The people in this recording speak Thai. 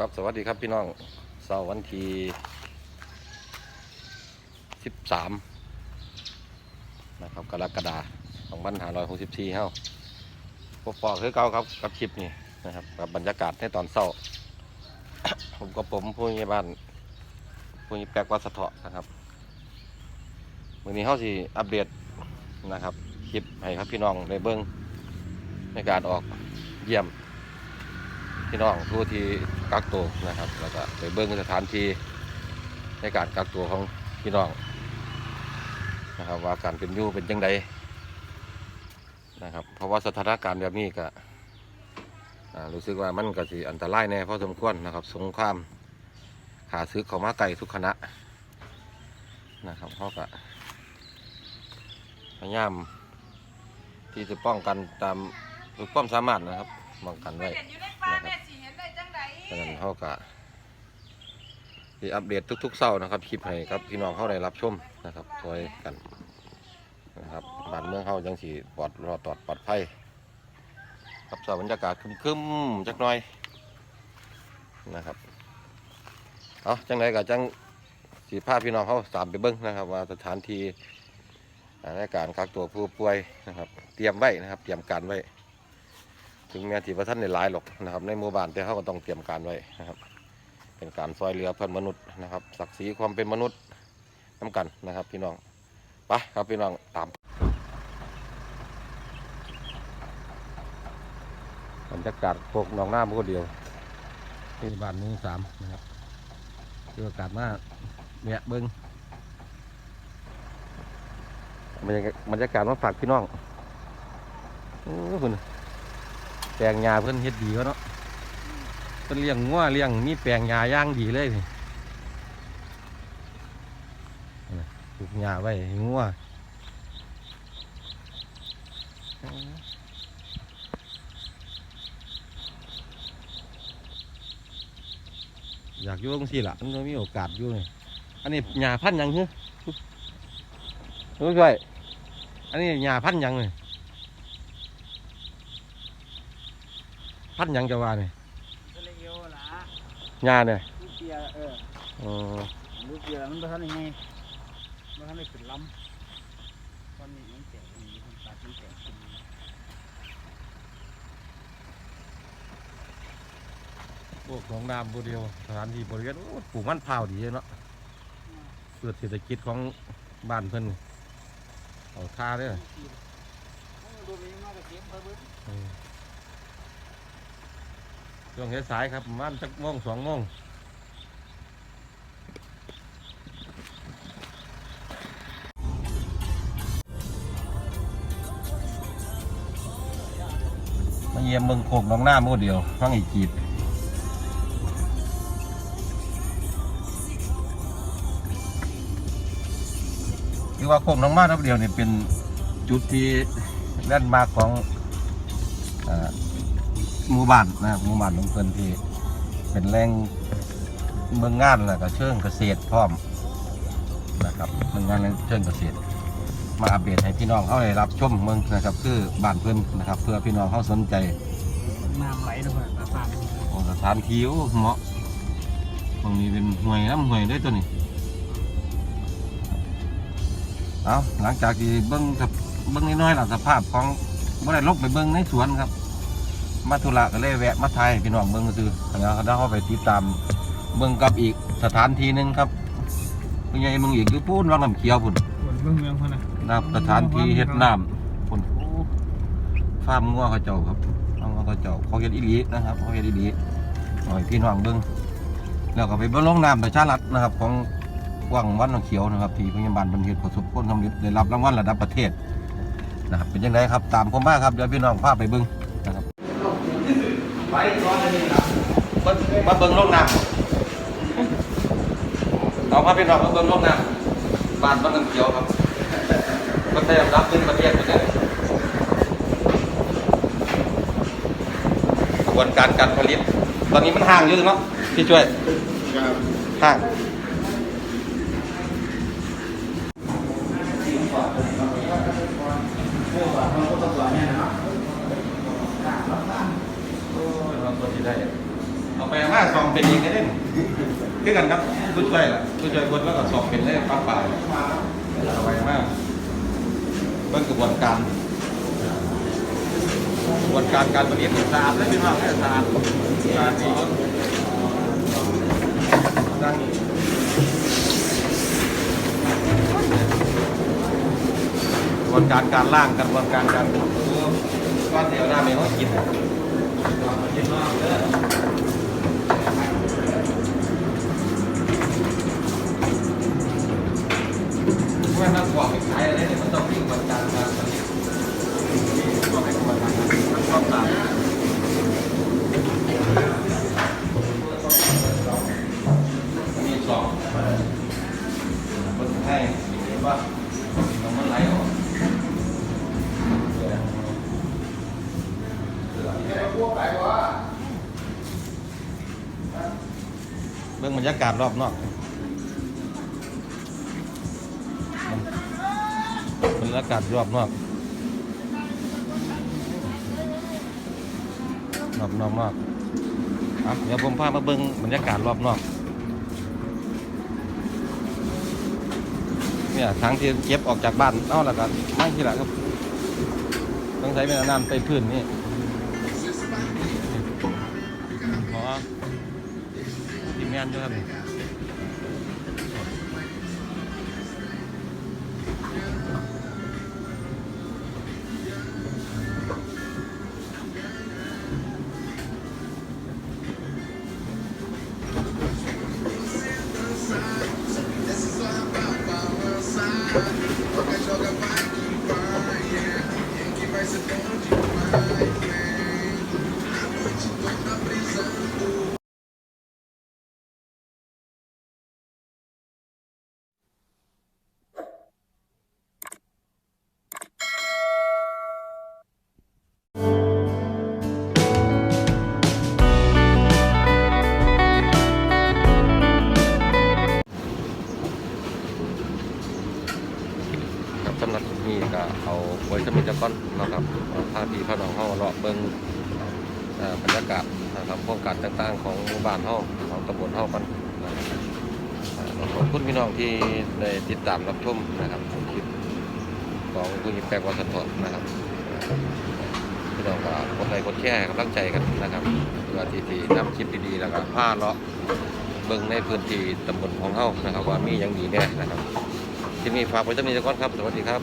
ครับสวัสดีครับพี่น้องเสาร์วันที่สิบสามนะครับกรกฎาคม2564เฮาพบปอคือเก่าครับกับคลิปนี้นะครับกับบรรยากาศในตอนเช้า ผมกับผมผู้ใหญ่บ้านผู้ใหญ่แปลกวัดสะเถาะนะครับวันนี้เฮาสิอัปเดตนะครับคลิปให้ครับพี่น้องได้เบิ่งในการออกเยี่ยมพี่น้องผู้ที่ กักตัวนะครับ แล้วก็ไปเบิ้งสถานที่ในการกักตัวของพี่น้องนะครับว่าการเป็นอยู่เป็นยังไงนะครับ เพราะว่าสถานการณ์แบบนี้ก็รู้สึกว่ามันก็สิอันตรายแน่พอสมควรนะครับ สงครามขาซื้อเขามาไก่ทุกคณะนะครับเขาก็พยายามที่จะป้องกันตามทุกความสามารถนะครับป้องกันไว้นอยู่ใน ดังนั้นเขาก็ที่อัปเดตทุกๆเช้านะครับคลิปให้ครับพี่น้องเข้าได้รับชมนะครับช่วยกันนะครับบ้านเมืองเขาจังสีปลอดรอดตอดปลอดภัยครับสภาพบรรยากาศครึมๆจักหน่อยนะครับเอาจังไรก็จังสีภาพพี่น้องเขาตามไปเบิ้งนะครับ ว่าสถานที่อาในการกักตัวผู้ป่วยนะครับ เตรียมไว้นะครับ เตรียมการไว้ ถึงแม้ที่พระท่านในหลายหรอกนะครับ ในหมู่บ้านแต่เขาก็ต้องเตรียมการไว้นะครับ เป็นการซอยเรือเพื่อนมนุษย์นะครับศักดิ์ศรีความเป็นมนุษย์น้ำกันนะครับ พี่น้องไปครับพี่น้องตามบรรยากาศโคกหนองน้ำก็เดียวที่บ้านหมุ้งสามนะครับคืออากาศมาเนี่ยเบิ้งบรรยากาศบรรยากาศมาฝากพี่น้องโอ้คุณ แปลงยาเพิ่นเฮ็ดดีวะเนาะเพิ่นเลี้ยงงัวเลี้ยงมีแปลงยาย่างดีเลยนี่ปลูกยาไว้งัวอยากอยู่ตรงสี่ละมันบ่มีโอกาสอยู่นี่อันนี้หญ้าพันธุ์ยังฮึรู้ช่วยอันนี้หญ้าพันธุ์ยังเลย พันธุ์หยังจะว่าเนี่ยก็เลยเอวล่ะยาเนี่ยลูกเปียเอออ๋อลูกเปียมันบ่ทันได้ไงบ่ทันได้ขึ้นลำตอนนี้มันแตกมันมีคนตัดมันแตกขึ้นพวกของน้ำบูเดียวสถานที่บริเวณโอ้ปลูกมันพร้าวดีเนาะเกิดเศรษฐกิจของบ้านเพิ่นนี่เอาท่าเด้อดูมีมากกับเสียงเพิ่นอืม ช่วงสายๆครับประมันสักโมงสองโมงมาเยี่ยมเมืองโคกหน้องน้ำบูเดียวฟังอีกกีดคือว่าโคกหน้องมาทับเดียวเนี่ยเป็นจุดที่แลนมาของอ่อ หมู่บ้านนะครับหมู่บ้านของเพิ่นที่เป็นแหล่งเมืองงานแล้วก็เชิงเกษตรพร้อมนะครับเมืองงานเชิงเกษตร มาอัปเดตให้พี่น้องเขาได้รับชมเมืองนะครับ คือบ้านเพิ่นนะครับ เพื่อพี่น้องเขาสนใจน้ำไหลลงมาตาฟานโอ้สถานที่โอ้เหมาะตรงนี้เป็นห่วยน้ำห่วยได้ตัวนี้เอาหลังจากที่เบิ้งกับเบิ้งน้อยๆหลังสภาพของบ่ได้ลบไปเบิ้งในสวนครับ มาธุระก็เลยแวะมาไทยพี่น้องเบิ้งก็คือแล้วเขาได้เข้าไปติดตามเบิ้งกับอีกสถานที่หนึ่งครับเพิ่งยังเมึงอีกคือพูนวังน้ำเขียวพุ่นส่วนเมืองเมืองคนน่ะนะครับสถานที่เฮ็ดน้ำพุ่นโอ้ฟาร์มงัวเขาเจ้าครับฟาร์มงัวเขาเจ้าเขาเฮ็ดอีหลีนะครับเขาเฮ็ดอีหลีหน่อยพี่น้องเบิ้งแล้วก็ไปเบิ้งลงน้ำประชารัฐนะครับ ของว่างวันหนองเขียวนะครับที่พยาบาลบันเทศประสบผลสำเร็จได้รับรางวัลระดับประเทศนะครับเป็นยังไงครับตามผมมาครับเดี๋ยวพี่น้องพาไปเบิ้ง มาเบิ้งลงน้ำเอาพาพี่น้องมาเบิ้งลงน้ำบ้านวันหนองเขียวครับก็ได้รับขึ้นประเทศไปเลยกระบวนการการผลิต ตอนนี้มันห่างอยู่เนาะพี่ช่วยห่าง โอ้ยเราตัวที่ได้ เอาไปมาสองเป็นเอีกได้เด่นคือกันครับผู้ช่วยล่ะผู้ช่วยคนแล้วก็สอบเป็นได้ป้าป่าเอาไปมากเบิ่งกระบวนการกระบวนการการผลิตสะอาดและพี่น้องให้สะอาดสะอาดดีด้านนี้กระบวนการการล่างกระบวนการการก้อนเดียวหน้าเมย์เขากิน やった! รรยากาศรอบนอกบรรยากาศรอบนอกรอบนอกมากครับเดี๋ยวผมพามาเบิ้งบรรยากาศรอบนอกเนี่ยทางที่เก็บออกจากบ้านเอาแล้วกันไม่ที่ละครับต้องใช้เป็นน้ำไปพื้นนี่ ทีมงาน เอาไว้สมิตะก้อนนะครับเอาพาพี่พาน้องเฮาเลาะเบิ่งบรรยากาศนะครับโครงการต่างๆ ของหมู่บ้านเฮาของตำบลเฮากันขอบคุณพี่น้องที่ได้ติดตามรับชมนะครับคลิปของคุณยิปแปกวัสดุนะครับพี่น้องก็กดไลค์กดแชร์กำลังใจกันนะครับเพื่อที่ที่นำคลิปดีๆแล้วก็พาเลาะเบิ่งในพื้นที่ตำบลของเฮานะครับ ว่ามีอย่างดีแน่นะครับที่นี่ฝากไว้เท่านี้ก่อนครับ สวัสดีครับ